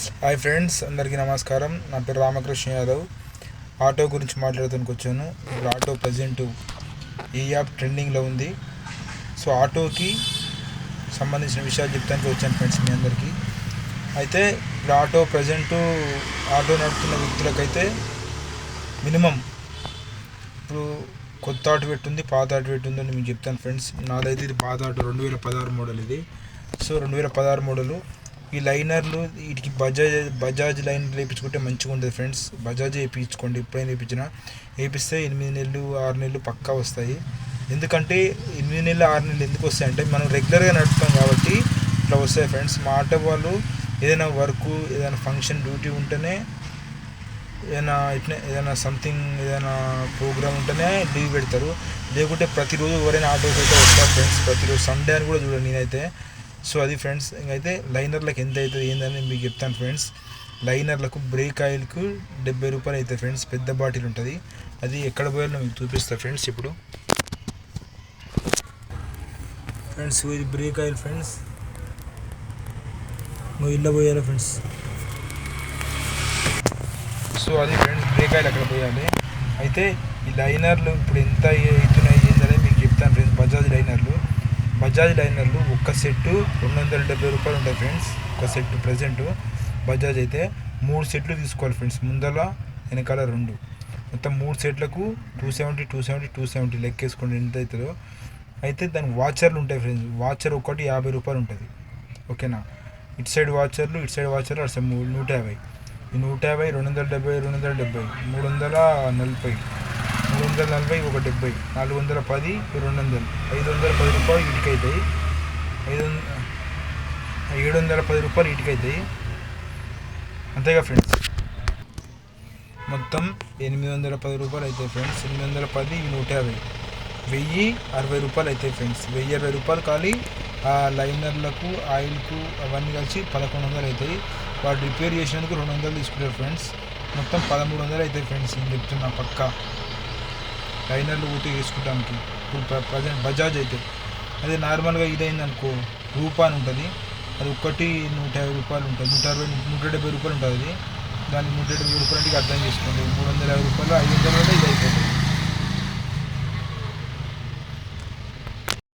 Hi friends అందరికీ నమస్కారం. నా పేరు రామకృష్ణ యాదవ్. ఆటో గురించి మాట్లాడటానికి వచ్చాను. ఇప్పుడు ఆటో ప్రజెంట్ ఈ యాప్ ట్రెండింగ్లో ఉంది. సో ఆటోకి సంబంధించిన విషయాలు చెప్తానికి వచ్చాను ఫ్రెండ్స్ మీ అందరికీ. అయితే ఇప్పుడు ఆటో ప్రజెంట్ ఆటో నడుపుతున్న వ్యక్తులకైతే మినిమం ఇప్పుడు కొత్త ఆటో పెట్టుంది పాత ఆటో పెట్టుంది అని మీకు చెప్తాను ఫ్రెండ్స్ నాదైతే ఇది పాత ఆటో రెండు వేల పదహారు మోడల్ ఇది. సో రెండు వేల పదహారు మోడలు ఈ లైనర్లు వీటికి బజాజ్ బజాజ్ లైనర్లు వేయించుకుంటే మంచిగా ఉంటుంది ఫ్రెండ్స్. బజాజ్ వేయించుకోండి. ఎప్పుడైనా వేయించినా వేపిస్తే ఎనిమిది నెలలు ఆరు నెలలు పక్కా వస్తాయి. ఎందుకంటే ఎనిమిది నెలలు ఆరు నెలలు ఎందుకు వస్తాయి అంటే మనం రెగ్యులర్గా నడుపుతాం కాబట్టి ఇట్లా వస్తాయి ఫ్రెండ్స్. మా ఆటో వాళ్ళు ఏదైనా వర్క్ ఏదైనా ఫంక్షన్ డ్యూటీ ఉంటేనే ఏదైనా ఇట్లా ఏదైనా సంథింగ్ ఏదైనా ప్రోగ్రామ్ ఉంటేనే లీవ్ పెడతారు. లేకుంటే ప్రతిరోజు ఎవరైనా ఆటోకి అయితే వస్తారు ఫ్రెండ్స్. ప్రతిరోజు సండే అని కూడా చూడండి నేనైతే. సో అది ఫ్రెండ్స్ ఇంకైతే లైనర్లకు ఎంత అవుతుంది ఏందని మీకు చెప్తాను ఫ్రెండ్స్ లైనర్లకు బ్రేక్ ఆయిల్కు డెబ్బై రూపాయలు అవుతాయి ఫ్రెండ్స్ పెద్ద బాటిల్ ఉంటుంది. అది ఎక్కడ పోయాలో మీకు చూపిస్తా ఫ్రెండ్స్ ఇప్పుడు. ఫ్రెండ్స్ ఇది బ్రేక్ ఆయిల్ ఫ్రెండ్స్ నువ్వు ఇళ్ళ పోయాలి ఫ్రెండ్స్ సో అది ఫ్రెండ్స్ బ్రేక్ ఆయిల్ అక్కడ పోయాలి. అయితే ఈ లైనర్లు ఇప్పుడు ఎంత అవుతున్నాయి ఏంటనేది మీకు చెప్తాను ఫ్రెండ్స్ బజాజ్ లైనర్లు బజాజ్ లైనర్లు ఒక్క సెట్టు రెండు వందల డెబ్బై రూపాయలు ఉంటాయి ఫ్రెండ్స్. ఒక సెట్ ప్రజెంట్ బజాజ్ అయితే మూడు సెట్లు తీసుకోవాలి ఫ్రెండ్స్. ముందల వెనకాల రెండు. మొత్తం మూడు సెట్లకు two seventy two seventy two seventy లెక్కేసుకోండి ఎంత అవుతుందో. అయితే దాని వాచర్లు ఉంటాయి ఫ్రెండ్స్. వాచర్ ఒకటి యాభై రూపాయలు ఉంటుంది. ఓకేనా? ఇటు సైడ్ వాచర్లు ఇటు సైడ్ వాచర్లు అటు సైడ్ మూడు నూట యాభై. ఈ నూట యాభై రెండు వందల డెబ్బై రెండు వందల డెబ్బై మూడు వందల నలభై. మూడు వందల నలభై ఒక డెబ్బై నాలుగు వందల పది రెండు వందలు. ఐదు వందల పది రూపాయలు ఇటుక అవుతాయి ఐదు వంద ఏడు వందల పది రూపాయలు ఇటుక అవుతాయి అంతేగా ఫ్రెండ్స్? మొత్తం ఎనిమిది వందల పది రూపాయలు అవుతాయి ఫ్రెండ్స్. ఎనిమిది వందల పది నూట యాభై. వెయ్యి అరవై రూపాయలు అవుతాయి ఫ్రెండ్స్. వెయ్యి అరవై రూపాయలు ఖాళీ. ఆ లైనర్లకు ఆయిల్కు అవన్నీ కలిసి పదకొండు వందలు అవుతాయి వాడు రిపేర్ చేసినందుకు రెండు వందలు తీసుకుంటారు ఫ్రెండ్స్. మొత్తం పదమూడు వందలు అవుతాయి ఫ్రెండ్స్. నేను చెప్తున్నా పక్క. లైనర్లు ఊటీ వేసుకోవడానికి ఇప్పుడు ప్రజెంట్ బజాజ్ అయితే అదే నార్మల్గా ఇదైంది అనుకో రూపా అని ఉంటుంది. అది ఒక్కటి నూట యాభై రూపాయలు ఉంటుంది. నూట అరవై నూట డెబ్బై రూపాయలు ఉంటుంది అది. దాన్ని నూట డెబ్బై రూపాయలు అంటే అర్థం చేసుకోండి. మూడు వందల యాభై రూపాయలు ఐదు వందలు